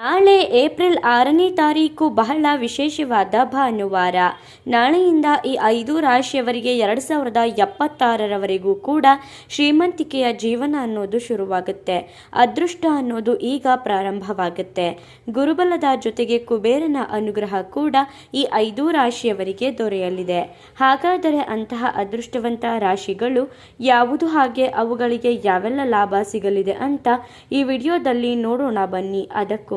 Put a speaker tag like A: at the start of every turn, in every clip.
A: ನಾಳೆ ಏಪ್ರಿಲ್ ಆರನೇ ತಾರೀಕು ಬಹಳ ವಿಶೇಷವಾದ ಭಾನುವಾರ. ನಾಳೆಯಿಂದ ಈ ಐದು ರಾಶಿಯವರಿಗೆ ಎರಡು ಸಾವಿರದ ಎಪ್ಪತ್ತಾರರವರೆಗೂ ಕೂಡ ಶ್ರೀಮಂತಿಕೆಯ ಜೀವನ ಅನ್ನೋದು ಶುರುವಾಗುತ್ತೆ. ಅದೃಷ್ಟ ಅನ್ನೋದು ಈಗ ಪ್ರಾರಂಭವಾಗುತ್ತೆ. ಗುರುಬಲದ ಜೊತೆಗೆ ಕುಬೇರನ ಅನುಗ್ರಹ ಕೂಡ ಈ ಐದು ರಾಶಿಯವರಿಗೆ ದೊರೆಯಲಿದೆ. ಹಾಗಾದರೆ ಅಂತಹ ಅದೃಷ್ಟವಂತ ರಾಶಿಗಳು ಯಾವುದು ಹಾಗೆ ಅವುಗಳಿಗೆ ಯಾವೆಲ್ಲ ಲಾಭ ಸಿಗಲಿದೆ ಅಂತ ಈ ವಿಡಿಯೋದಲ್ಲಿ ನೋಡೋಣ ಬನ್ನಿ. ಅದಕ್ಕೂ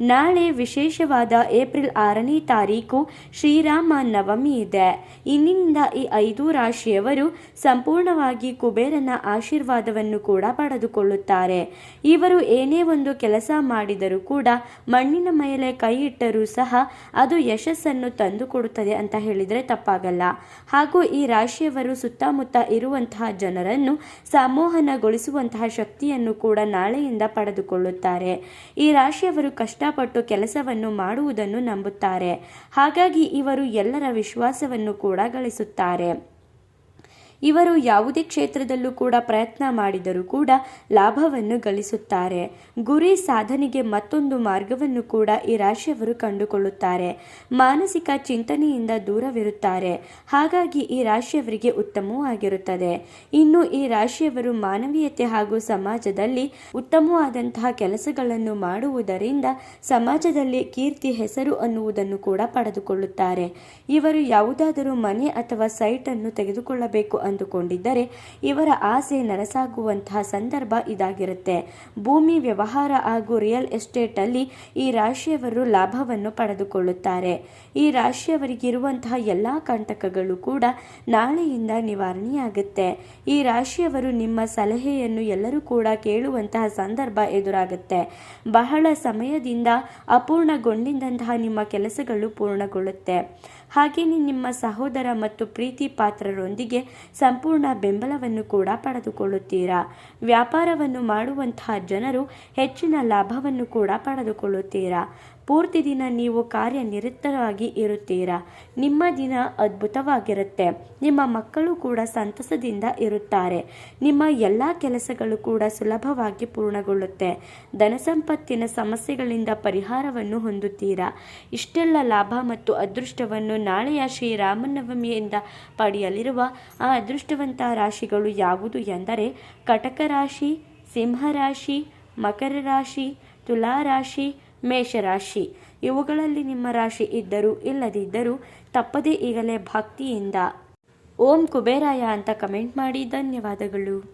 A: ನಾಳೆ ವಿಶೇಷವಾದ ಏಪ್ರಿಲ್ ಆರನೇ ತಾರೀಕು ಶ್ರೀರಾಮ ನವಮಿ ಇದೆ. ಇನ್ನಿಂದ ಈ ಐದು ರಾಶಿಯವರು ಸಂಪೂರ್ಣವಾಗಿ ಕುಬೇರನ ಆಶೀರ್ವಾದವನ್ನು ಕೂಡ ಪಡೆದುಕೊಳ್ಳುತ್ತಾರೆ. ಇವರು ಏನೇ ಒಂದು ಕೆಲಸ ಮಾಡಿದರೂ ಕೂಡ ಮಣ್ಣಿನ ಮೇಲೆ ಕೈ ಇಟ್ಟರೂ ಸಹ ಅದು ಯಶಸ್ಸನ್ನು ತಂದುಕೊಡುತ್ತದೆ ಅಂತ ಹೇಳಿದರೆ ತಪ್ಪಾಗಲ್ಲ. ಹಾಗೂ ಈ ರಾಶಿಯವರು ಸುತ್ತಮುತ್ತ ಇರುವಂತಹ ಜನರನ್ನು ಸಂಮೋಹನಗೊಳಿಸುವಂತಹ ಶಕ್ತಿಯನ್ನು ಕೂಡ ನಾಳೆಯಿಂದ ಪಡೆದುಕೊಳ್ಳುತ್ತಾರೆ. ಈ ರಾಶಿಯವರು ಕಷ್ಟಪಟ್ಟು ಕೆಲಸವನ್ನು ಮಾಡುವುದನ್ನು ನಂಬುತ್ತಾರೆ. ಹಾಗಾಗಿ ಇವರು ಎಲ್ಲರ ವಿಶ್ವಾಸವನ್ನು ಕೂಡ ಗಳಿಸುತ್ತಾರೆ. ಇವರು ಯಾವುದೇ ಕ್ಷೇತ್ರದಲ್ಲೂ ಕೂಡ ಪ್ರಯತ್ನ ಮಾಡಿದರೂ ಕೂಡ ಲಾಭವನ್ನು ಗಳಿಸುತ್ತಾರೆ. ಗುರಿ ಸಾಧನೆಗೆ ಮತ್ತೊಂದು ಮಾರ್ಗವನ್ನು ಕೂಡ ಈ ರಾಶಿಯವರು ಕಂಡುಕೊಳ್ಳುತ್ತಾರೆ. ಮಾನಸಿಕ ಚಿಂತನೆಯಿಂದ ದೂರವಿರುತ್ತಾರೆ. ಹಾಗಾಗಿ ಈ ರಾಶಿಯವರಿಗೆ ಉತ್ತಮವಾಗಿರುತ್ತದೆ ಇನ್ನು ಈ ರಾಶಿಯವರು ಮಾನವೀಯತೆ ಹಾಗೂ ಸಮಾಜದಲ್ಲಿ ಉತ್ತಮವಾದಂತಹ ಕೆಲಸಗಳನ್ನು ಮಾಡುವುದರಿಂದ ಸಮಾಜದಲ್ಲಿ ಕೀರ್ತಿ, ಹೆಸರು ಅನ್ನುವುದನ್ನು ಕೂಡ ಪಡೆದುಕೊಳ್ಳುತ್ತಾರೆ. ಇವರು ಯಾವುದಾದರೂ ಮನೆ ಅಥವಾ ಸೈಟ್ ಅನ್ನು ತೆಗೆದುಕೊಳ್ಳಬೇಕು ಅಂದುಕೊಂಡಿದ್ದರೆ ಇವರ ಆಸೆ ನನಸಾಗುವಂತಹ ಸಂದರ್ಭ ಇದಾಗಿರುತ್ತೆ. ಭೂಮಿ ವ್ಯವಹಾರ ಹಾಗೂ ರಿಯಲ್ ಎಸ್ಟೇಟಲ್ಲಿ ಈ ರಾಶಿಯವರು ಲಾಭವನ್ನು ಪಡೆದುಕೊಳ್ಳುತ್ತಾರೆ. ಈ ರಾಶಿಯವರಿಗಿರುವಂತಹ ಎಲ್ಲ ಕಂಟಕಗಳು ಕೂಡ ನಾಳೆಯಿಂದ ನಿವಾರಣೆಯಾಗುತ್ತೆ. ಈ ರಾಶಿಯವರು ನಿಮ್ಮ ಸಲಹೆಯನ್ನು ಎಲ್ಲರೂ ಕೂಡ ಕೇಳುವಂತಹ ಸಂದರ್ಭ ಎದುರಾಗುತ್ತೆ. ಬಹಳ ಸಮಯದಿಂದ ಅಪೂರ್ಣಗೊಂಡಿದ್ದಂತಹ ನಿಮ್ಮ ಕೆಲಸಗಳು ಪೂರ್ಣಗೊಳ್ಳುತ್ತೆ. ಹಾಗೆಯೇ ನಿಮ್ಮ ಸಹೋದರ ಮತ್ತು ಪ್ರೀತಿ ಪಾತ್ರರೊಂದಿಗೆ ಸಂಪೂರ್ಣ ಬೆಂಬಲವನ್ನು ಕೂಡ ಪಡೆದುಕೊಳ್ಳುತ್ತೀರಾ? ವ್ಯಾಪಾರವನ್ನು ಮಾಡುವಂತಹ ಜನರು ಹೆಚ್ಚಿನ ಲಾಭವನ್ನು ಕೂಡ ಪಡೆದುಕೊಳ್ಳುತ್ತೀರಾ? ಪೂರ್ತಿ ದಿನ ನೀವು ಕಾರ್ಯನಿರತರಾಗಿ ಇರುತ್ತೀರಾ? ನಿಮ್ಮ ದಿನ ಅದ್ಭುತವಾಗಿರುತ್ತೆ. ನಿಮ್ಮ ಮಕ್ಕಳು ಕೂಡ ಸಂತಸದಿಂದ ಇರುತ್ತಾರೆ. ನಿಮ್ಮ ಎಲ್ಲ ಕೆಲಸಗಳು ಕೂಡ ಸುಲಭವಾಗಿ ಪೂರ್ಣಗೊಳ್ಳುತ್ತೆ. ಧನಸಂಪತ್ತಿನ ಸಮಸ್ಯೆಗಳಿಂದ ಪರಿಹಾರವನ್ನು ಹೊಂದುತ್ತೀರಾ? ಇಷ್ಟೆಲ್ಲ ಲಾಭ ಮತ್ತು ಅದೃಷ್ಟವನ್ನು ನಾಳೆಯ ಶ್ರೀರಾಮನವಮಿಯಿಂದ ಪಡೆಯಲಿರುವ ಆ ಅದೃಷ್ಟವಂತ ರಾಶಿಗಳು ಯಾವುದು ಎಂದರೆ ಕಟಕ ರಾಶಿ ಸಿಂಹರಾಶಿ ಮಕರ ರಾಶಿ ತುಲಾ ರಾಶಿ ಮೇಷರಾಶಿ. ಇವುಗಳಲ್ಲಿ ನಿಮ್ಮ ರಾಶಿ ಇದ್ದರೂ ಇಲ್ಲದಿದ್ದರೂ ತಪ್ಪದೇ ಈಗಲೇ ಭಕ್ತಿಯಿಂದ. ಓಂ ಕುಬೇರಾಯ ಅಂತ ಕಮೆಂಟ್ ಮಾಡಿ. ಧನ್ಯವಾದಗಳು.